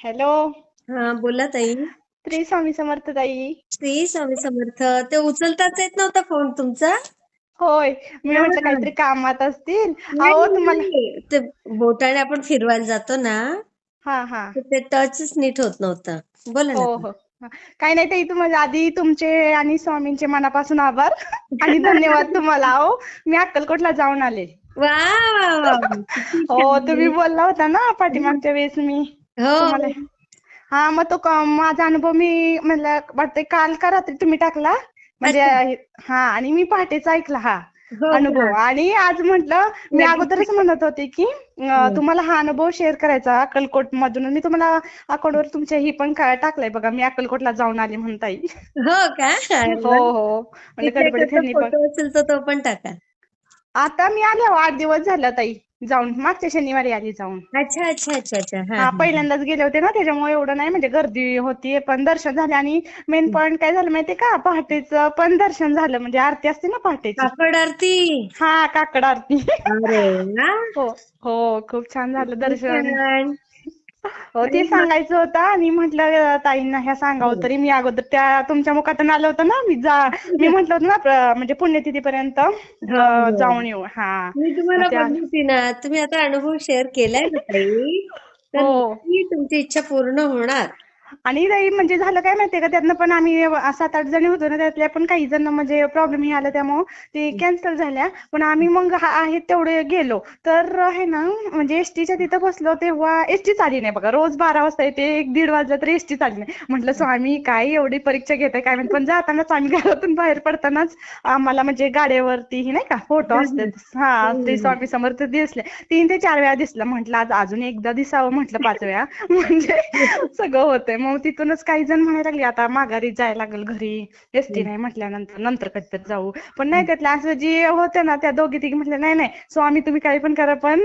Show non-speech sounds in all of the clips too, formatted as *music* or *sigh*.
Hello. हा बोला ताई. श्री स्वामी समर्थ ताई. श्री स्वामी समर्थ. ते उचलताच येत नव्हता फोन तुमचा? होय. मी. म्हटलं काहीतरी कामात असतील. अहो नाही, तुम्हाला नाही. ते बोटाने आपण फिरवायला जातो ना हा हा. तर ते टचच नीट होत नव्हतं. बोला हो ना हो. हा. काही नाही ताई तुम्हाला आधी तुमचे आणि स्वामींचे मनापासून आभार. *laughs* आणि धन्यवाद तुम्हाला अहो. मी अक्कलकोटला जाऊन आले. वा वा वा किती हो छान. तुम्ही बोलला होता ना पाठीमागच्या वेळेस मी. तुम्हाला? हा मग तो माझा अनुभव मी म्हणलं वाटतंय काल का रात्री तुम्ही टाकला? म्हणजे हा आणि मी पहाटेच ऐकला हा हो अनुभव? आणि आज म्हटलं मी अगोदरच म्हणत होते की तुम्हाला हा अनुभव शेअर करायचा अक्कलकोट मधून मी तुम्हाला अकाउंटवर तुमच्या ही पण टाकलंय बघा मी अक्कलकोटला जाऊन आले म्हणून ताई. हो का? हो. हो. म्हणजे गडबडीत तो पण टाका. आता मी आले हो, आठ दिवस झाला ताई. जाऊन मागच्या शनिवारी आली जाऊन. अच्छा अच्छा अच्छा अच्छा. हा हा पहिल्यांदाच गेले होते ना त्याच्यामुळे एवढं नाही म्हणजे गर्दी होती पण दर्शन झाले आणि मेन पॉइंट काय झालं माहितीये का? पहाटेचं पण दर्शन झालं म्हणजे आरती असते ना पहाटेची. काकड आरती? हा काकड आरती. अरे वा. हो हो खूप छान झालं दर्शन. छान. हो ते सांगायचं होतं आणि म्हटलं ताईंना ह्या सांगावं तरी मी अगोदर त्या तुमच्या मुखातून आलं होतं ना मी जा मी म्हटलं होतं ना म्हणजे पुण्यतिथीपर्यंत अं, जाऊन येऊ. हा. मी तुम्हाला बोलली होती ना तुम्ही आता अनुभव शेअर केलाय ना ताई. तर हो. तुमची इच्छा पूर्ण होणार. आणि ताई म्हणजे झालं काय माहितीये का? त्यातनं पण आम्ही सात आठ जणी होतो ना त्यातल्या पण काही जण म्हणजे प्रॉब्लेम हे आला त्यामुळं ते कॅन्सल झाल्या. पण आम्ही मग आहेत तेवढे गेलो. तर आहे ना म्हणजे एसटीच्या तिथं बसलो तेव्हा एसटीच आली नाही बघा. रोज बारा वाजता येते एक दीड वाजला तरी एसटीच आली नाही. म्हटलं स्वामी काय एवढी परीक्षा घेताय काय माहीत. पण जातानाच आम्ही घरातून बाहेर पडतानाच आम्हाला म्हणजे गाड्यावरती हे नाही का फोटो असतात. हा ते स्वामी समर्थ दिसले. तीन ते चार वेळा दिसलं. म्हटलं आज अजून एकदा दिसावं म्हटलं पाच वेळा. म्हणजे *laughs* सगळं होतंय. मग तिथूनच काही जण म्हणायला लागले आता माघारी जायला लागेल घरी. एसटी नाही म्हटल्यानंतर नंतर कधीतरी जाऊ. पण नाही त्यातल्या असं जे होतं ना त्या दोघी तिघी म्हटलं नाही नाही स्वामी तुम्ही काही पण करा पण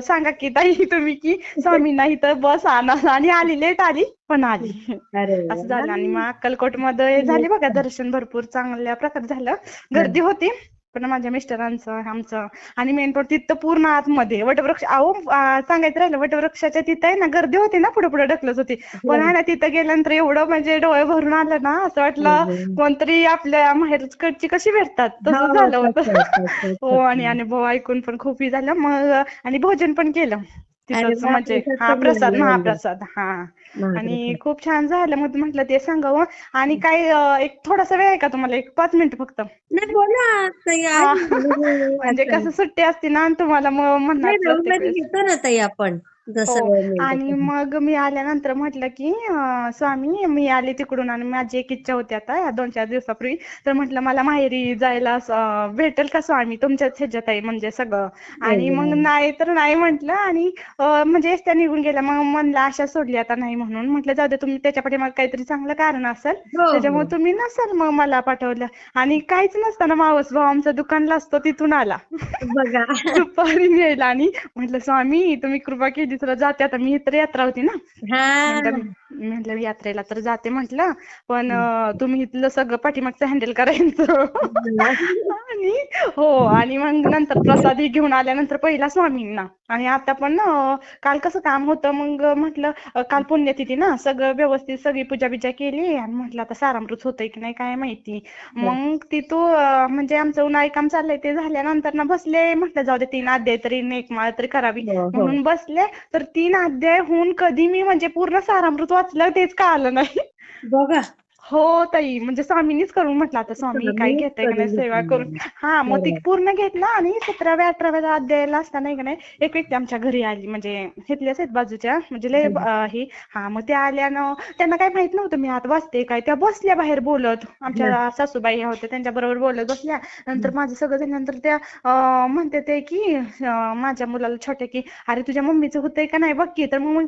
सांगा की ताई तुम्ही की स्वामींना इथं बस आणा. आणि आली लेट आली पण आली. *laughs* असं झालं. आणि मग अक्कलकोटमध्ये झाले बघा दर्शन भरपूर चांगल्या प्रकारे झालं. गर्दी होती. पण माझ्या मिस्टरांचं आमचं. आणि मेन रोड तिथं पूर्ण आतमध्ये. वटवृक्ष अहो आ, सांगायचं राहिलं वटवृक्षाच्या तिथं आहे ना गर्दी होती ना पुढे पुढे ढकलत होती. पण आहे ना तिथं गेल्यानंतर एवढं म्हणजे डोळे भरून आलं ना असं वाटलं कोणतरी आपल्या माहेरकडची कशी भेटतात तसं हो, झालं होतं. हो आणि अनुभव ऐकून पण खूप ही झालं. मग आणि भोजन पण केलं. तिथंच म्हणजे प्रसाद हा पण प्रसाद. महाप्रसाद हा. आणि खूप छान झालं मग म्हटलं ते सांगावं आणि काय एक थोडासा वेळ आहे का तुम्हाला? एक पाच मिनिटं फक्त. हा. *laughs* म्हणजे कसं सुट्टी असते ना तुम्हाला मग म्हणणार नाही, जसं हो. वेळ आणि. मग मी आल्यानंतर म्हटलं की अं, स्वामी मी आले तिकडून आणि माझी एक इच्छा होती आता या दोन चार दिवसापूर्वी. तर म्हटलं मला माहेरी जायला असं भेटेल का स्वामी तुमच्याच ह्याच्यात आहे म्हणजे सगळं. आणि मग नाही तर नाही म्हटलं आणि अं, म्हणजे एसट्या निघून गेल्या. मग म्हणलं आशा सोडली आता नाही म्हणून. म्हटलं जाऊ दे तुम्ही त्याच्या पाठीमागे काहीतरी चांगलं कारण असेल हो, त्याच्यामुळे हो. तुम्ही नसाल मग मला पाठवलं. आणि काहीच नसताना मावस भाऊ आमचा दुकानला असतो तिथून आला. बघा. दुपारी न्यायला आणि म्हटलं स्वामी तुम्ही कृपा केली तर जाते. आता मी तर यात्रा होती ना. हा. म्हटलं यात्रेला तर जाते म्हटलं. पण तुम्ही इथलं सगळं पाठीमागचं हँडल करायचं आणि हो आणि मग नंतर प्रसादी घेऊन आल्यानंतर पहिला स्वामींना. आणि आता पण काल कसं काम होतं मग म्हटलं काल पुण्यतिथी ना सगळं व्यवस्थित सगळी पूजा बिजा केली आणि म्हटलं आता सारामृत होतंय की नाही काय माहिती. मग तिथून अं, म्हणजे आमचं उन्हाळी काम चाललंय ते झाल्यानंतर ना बसले म्हटलं जाऊ दे तीन अध्याय तरी एक माळ तरी करावी. हो, हो. म्हणून बसले तर तीन अध्याय होऊन कधी मी म्हणजे पूर्ण सारामृत वाचलं तेच कळालं नाही. बघा हो ताई म्हणजे स्वामींनीच करून म्हटलं आता स्वामी काय घेताय का नाही सेवा. करून. हा मग ती बरोबर. पूर्ण घेतलं आणि सतराव्या अठराव्या अध्यायाला असताना का नाही एक व्यक्ती आमच्या घरी आली. म्हणजे घेतल्याच आहेत बाजूच्या म्हणजे लय ही. हा मग त्या आल्यानं त्यांना काय माहीत नव्हतं मी आत वाचते काय. त्या बसल्या बाहेर बोलत. आमच्या सासूबाई ह्या होत्या त्यांच्या बरोबर बोलत बसल्या. नंतर माझं सगळं झाल्यानंतर त्या म्हणते ते की माझ्या मुलाला छोट्या की अरे तुझ्या मम्मीचं होतंय का नाही? बघ की. तर मग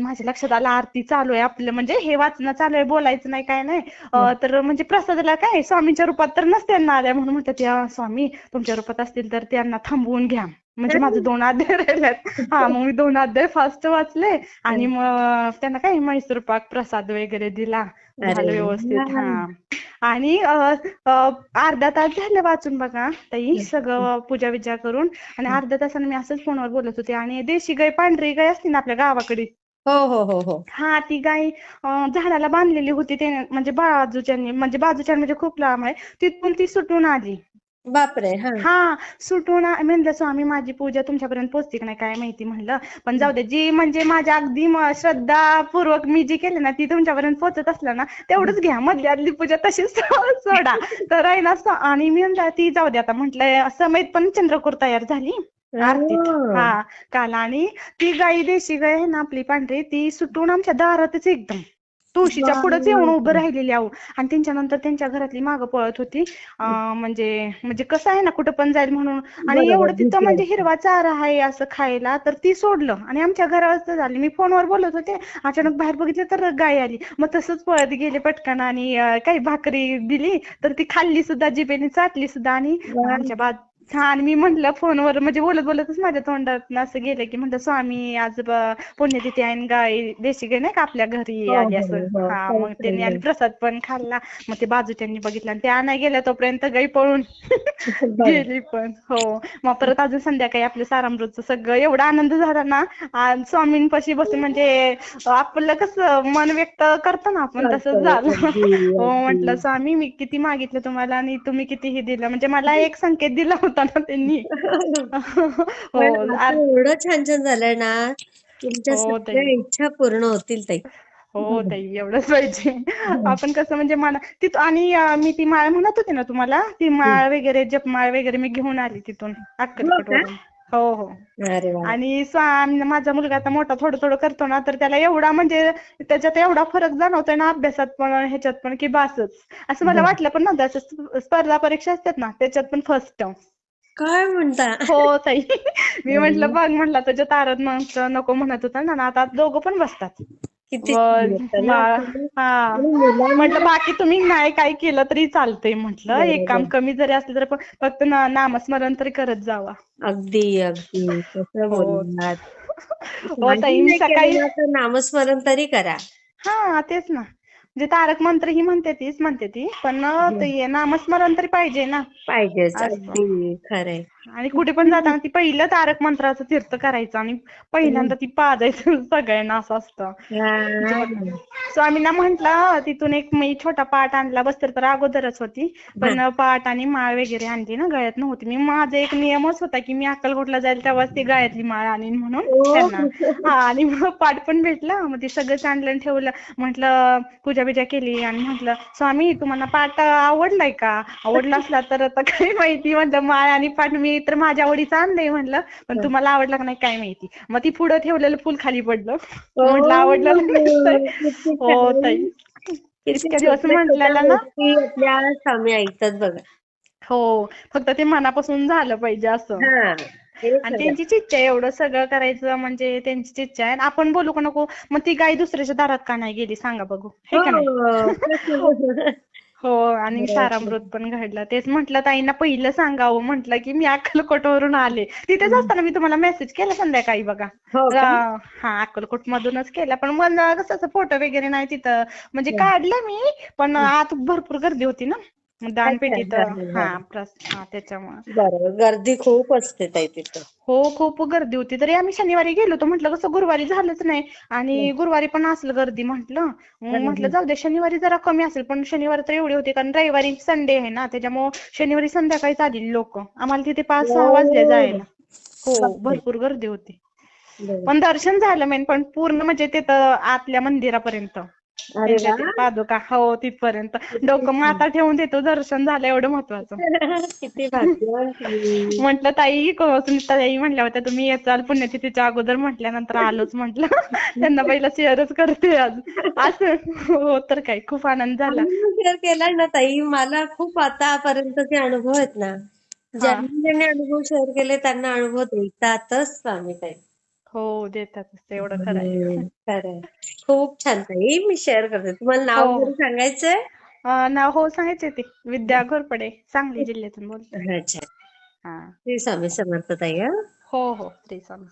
माझ्या लक्षात आलं आरती चालू आहे आपलं. म्हणजे हे वाचणं चालू आहे बोलायचं नाही काय नाही. अं, तर म्हणजे प्रसादाला काय स्वामींच्या रूपात तर नसत्यांना आल्या म्हणून म्हणतात या स्वामी तुमच्या रूपात असतील तर त्यांना थांबवून घ्या. म्हणजे माझं दोन अध्याय राहिल्यात. हा मग मी दोन अध्याय फास्ट वाचले आणि मग त्यांना काय म्हैसूर पाक प्रसाद वगैरे दिला. झालं व्यवस्थित. हा. आणि अर्धा तास झालं वाचून बघा ताई सगळं पूजा विजा करून. आणि अर्ध्या तासाने मी असंच फोनवर बोलत होते. आणि देशी गाय पांढरी गाय असते ना आपल्या गावाकडे हो हो हो हो. हा ती गाय अं, झाडाला बांधलेली होती. ते म्हणजे बाजूच्यानी म्हणजे बाजूच्या म्हणजे खूप लांब आहे तिथून ती सुटून आली. बापरे हा. हा सुटून आ- म्हणलं स्वामी माझी पूजा तुमच्यापर्यंत पोहोचते की नाही? काय माहिती? म्हणलं. पण जाऊ दे जी म्हणजे माझ्या अगदी म- श्रद्धापूर्वक मी जी केली ना ती तुमच्यापर्यंत पोहोचत असलं ना तेवढंच घ्या. मधली आदली पूजा तशीच *laughs* सोडा. तर आहे ना स- आणि मी म्हणलं ती जाऊ दे आता. म्हटलं समेत पण चंद्रकोर तयार झाली. आरतीत हो. हा. काल आणि ती गाई देशी गाय आहे ना आपली पांढरी ती सुटून आमच्या दारातच एकदम. तुळशीच्या पुढेच येऊन उभं राहिलेली आहो आणि त्यांच्या नंतर त्यांच्या घरातली मागं पळत होती. म्हणजे म्हणजे कसं आहे ना कुठं पण जाईल म्हणून. आणि एवढं तिथं म्हणजे. हिरवा चारा आहे असं खायला तर ती सोडलं. आणि आमच्या घरावर झाली. मी फोनवर बोलत होते. अचानक बाहेर बघितलं तर गाय आली. मग तसंच पळत गेले पटकन आणि काही भाकरी दिली तर ती खाल्ली सुद्धा जिभेने चाटली सुद्धा आणि. आमच्या बाद हा आणि मी म्हंटल फोनवर म्हणजे बोलत बोलतच माझ्या तोंडात असं गेलं की म्हटलं स्वामी आज पुण्यतिथी आहे आणि गाय देशी गाय नाही का आपल्या घरी हो, आली हो, असं हो. हा मग त्यांनी आणि. प्रसाद पण खाल्ला मग ते बाजूच्यांनी बघितलं आणि ते आणाय गेल्या तोपर्यंत गाई पळून. *laughs* गेली पण हो मग परत अजून संध्याकाळी आपलं सारामृतचं सगळं एवढा आनंद झाला ना आणि स्वामींपाशी बसून म्हणजे आपलं कसं मन व्यक्त करतो ना आपण तसंच झालं हो. म्हटलं स्वामी मी किती मागितलं तुम्हाला आणि तुम्ही कितीही दिलं म्हणजे मला एक संकेत दिला होता ना त्यांनी. *laughs* हो एवढं छान छान झालंय ना तुमच्या हो, सगळ्या. इच्छा पूर्ण होतील ताई. हो ताई एवढंच पाहिजे. आपण कसं म्हणजे मला तिथं आणि मी ती माळ म्हणत होते ना तुम्हाला ती माळ वगैरे जपमाळ वगैरे मी घेऊन आली तिथून अक्कलकोट वरून. हो हो. वा. आणि स्वामी माझा मुलगा आता मोठा थोडं थोडं करतो ना तर त्याला एवढा म्हणजे त्याच्यात एवढा फरक जाणवतोय ना अभ्यासात पण ह्याच्यात पण की बासच. असं मला. वाटलं पण नव्हतं स्पर्धा परीक्षा असतात ना त्याच्यात पण फर्स्ट काय म्हणता? हो ताई. मी म्हंटल बघ म्हटलं तुझ्या तारत मग नको म्हणत होता ना आता दोघं पण बसतात. किती. हा. म्हटलं बाकी तुम्ही नाही काय केलं तरी चालतंय म्हटलं. एक काम. कमी जरी असलं तरी पण फक्त नामस्मरण तरी करत जावा. अगदी अगदी. कसं हो. हो ताई सकाळी नामस्मरण तरी करा. हा तेच ना. म्हणजे तारक मंत्र ही म्हणते तीच म्हणते ती. पण ते नामस्मरण तरी पाहिजे ना. पाहिजेच असं. अगदी खरंय. आणि कुठे पण जाताना ती पहिलं तारक मंत्राचं तीर्थ करायचं आणि पहिल्यांदा ती पाजायचं *laughs* सगळ्यांना असं असतं. हा. स्वामींना म्हंटल तिथून एक मी छोटा पाट आणला बस्तर तर अगोदरच होती. पण पाट आणि माळ वगैरे आणली ना गळ्यात नव्हती मी माझा एक नियमच होता की मी अक्कलकोटला जाईल तेव्हाच ती गळ्यातली माळ आणीन म्हणून. त्यांना. हा आणि मग पाट पण भेटला. मग ते सगळंच आणलं आणि ठेवलं. म्हटलं पूजा बिजा केली आणि म्हटलं स्वामी तुम्हाला पाट आवडलाय का? आवडला असला तर आता काय माहिती? म्हटलं माळ आणि पाट मी तर माझ्या आवडीचं आणलंय म्हटलं. पण तुम्हाला आवडलं का नाही काय माहिती? मग ती पुढं ठेवलेलं फुल खाली पडलं. म्हटलं आवडलं हो. ताई. इतक्या दिवस छोट्या ना. आपल्या स्वामी ऐकतात बघा. हो फक्त ते मनापासून झालं पाहिजे असं. आणि खरं. त्यांचीच इच्छा आहे एवढं सगळं करायचं म्हणजे त्यांचीच इच्छा आहे. आणि आपण बोलू का नको? मग ती गाय दुसऱ्याच्या दारात का नाही गेली? सांगा बघू. हे का नाही? हो. हो आणि सारामृत पण घडलं. तेच म्हटलं ताईंना पहिलं सांगावं. म्हटलं की मी अक्कलकोटवरून आले. तिथेच असताना मी तुम्हाला मेसेज केला संध्याकाळी बघा. हो हा अक्कलकोट मधूनच केला. पण मला कसं फोटो वगैरे नाही तिथं. म्हणजे काढलं मी पण आत भरपूर गर्दी होती ना. दानपेटीत हा. प्रस- हा त्याच्यामुळे. बरोबर गर्दी खूप असते ताई तिथं. हो खूप गर्दी होती. तरी आम्ही शनिवारी गेलो होतो. म्हटलं कसं गुरुवारी झालंच नाही. आणि गुरुवारी पण असेल गर्दी म्हटलं. म्हटलं जाऊ दे शनिवारी जरा कमी असेल. पण शनिवारी तर एवढी होती. कारण रविवारी संडे आहे ना. त्याच्यामुळे शनिवारी संध्याकाळीच आलेली लोक. आम्हाला तिथे पाच सहा वाजले जायला. हो भरपूर गर्दी होती. पण दर्शन झालं मेन. पण पूर्ण म्हणजे तिथं आतल्या मंदिरापर्यंत. अरे वा. पादुका हो तिथपर्यंत. डोकं माता ठेवून देतो दर्शन झालं एवढं महत्वाचं *laughs* किती भाग्यवान तुम्ही. म्हटलं ताई क- सुनीता ताई म्हणल्या होत्या तुम्ही येचाल पुण्यतिथीच्या अगोदर म्हटल्यानंतर *laughs* आलोच म्हटलं. त्यांना पहिला शेअरच करते आज. असं हो तर काय खूप आनंद झाला. शेअर केला ना ताई मला खूप आतापर्यंतचे अनुभव आहेत ना. ज्यांनी ज्यांनी अनुभव शेअर केले त्यांना अनुभव देतातच स्वामी ताई. हो देतातच ते एवढं खरं आहे. हम्म, खूप छान ताई मी शेअर करते. तुम्हाला नाव हो. वगैरे सांगायचंय? अं, नाव हो सांगायचे ते. विद्या घोरपडे सांगली जिल्ह्यातून बोलते. अच्छा. हा. श्री स्वामी समर्थ ताई हा? हो हो श्री स्वामी